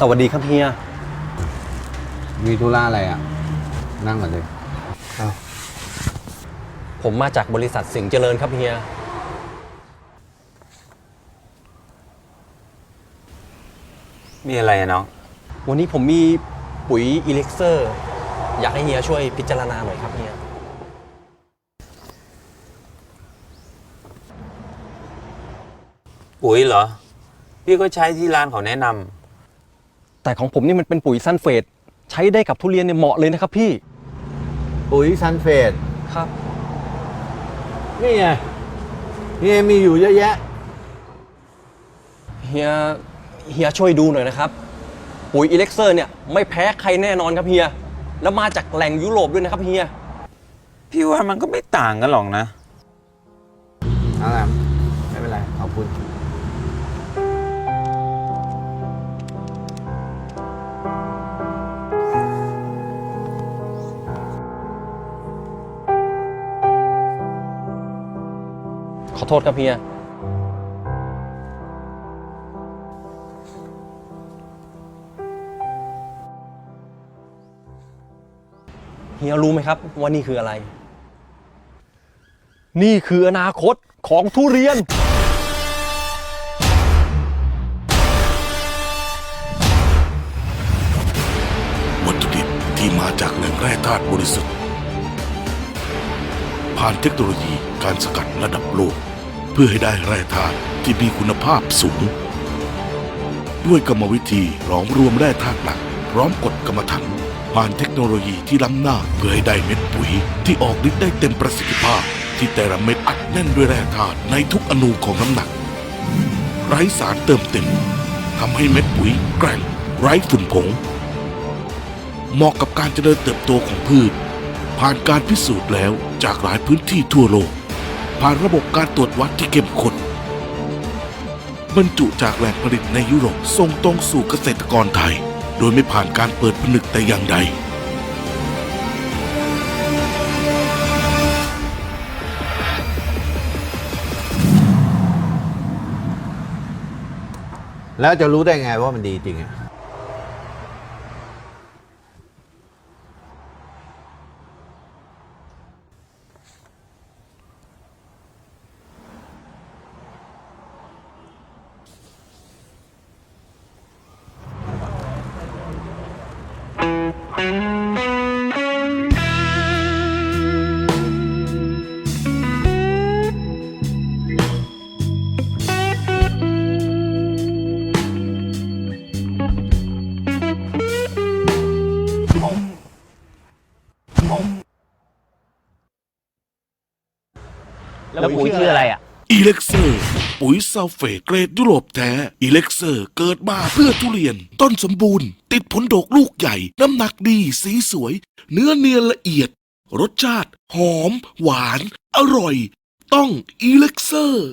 สวัสดีครับเฮีย มีธุระอะไรอะ นั่งก่อนเลยผมมาจากบริษัทสิงห์เจริญครับเฮีย มีอะไรอะน้อง วันนี้ผมมีปุ๋ยอิเล็กเซอร์ อยากให้เฮียช่วยพิจารณาหน่อยครับเฮีย ปุ๋ยเหรอ พี่ก็ใช้ที่ร้านเขาแนะนำ แต่ของผมนี่มันเป็นปุ๋ยซันเฟตใช้ได้กับทุเรียนเนี่ยเหมาะเลยนะครับพี่ปุ๋ยซันเฟดครับ นี่ไงนี่ไงมีอยู่เยอะแยะ เฮียเฮียช่วยดูหน่อยนะครับ ปุ๋ยอิเล็กเซอร์เนี่ยไม่แพ้ใครแน่นอนครับเฮียแล้วมาจากแหล่งยุโรปด้วยนะครับเฮียพี่ว่ามันก็ไม่ต่างกันหรอกนะ เอาละไม่เป็นไร ขอบคุณ ขอโทษครับเฮีย เฮียรู้ไหมครับว่านี่คืออะไร นี่คืออนาคตของทุเรียน ที่มาจากแหล่งแร่ธาตุบริสุทธิ์ ผ่านเทคโนโลยีการสกัดระดับโลก เพื่อให้ได้แร่ธาตุที่มีคุณภาพสูง ด้วยกรรมวิธีหลอมรวมแร่ธาตุหลัก พร้อมกฎกรรมฐานผ่านเทคโนโลยีที่ล้ำหน้าเพื่อให้ได้เม็ดปุ๋ยที่ออกฤทธิ์ได้เต็มประสิทธิภาพ ที่แต่ละเม็ดอัดแน่นด้วยแร่ธาตุในทุกอนูของน้ำหนัก ไร้สารเติมเต็มทำให้เม็ดปุ๋ยแกร่งไร้ฝุ่นผง เหมาะกับการเจริญเติบโตของพืช ผ่านการพิสูจน์แล้วจากหลายพื้นที่ทั่วโลก ผ่านระบบการตรวจวัดที่เข้มข้นบรรจุจากแหล่งผลิตในยุโรปส่งตรงสู่เกษตรกรไทย โดยไม่ผ่านการเปิดผนึกแต่อย่างใดแล้วจะรู้ได้ไงว่ามันดีจริงอะ แล้วปุ๋ยชื่ออะไรอะ อีเล็กเซอร์ ปุ๋ยซัลเฟตเกรดยุโรปแท้ อีเล็กเซอร์เกิดมาเพื่อทุเรียน ต้นสมบูรณ์ ติดผลดกลูกใหญ่ น้ำหนักดี สีสวย เนื้อเนียนละเอียด รสชาติ หอม หวาน อร่อย ต้องอีเล็กเซอร์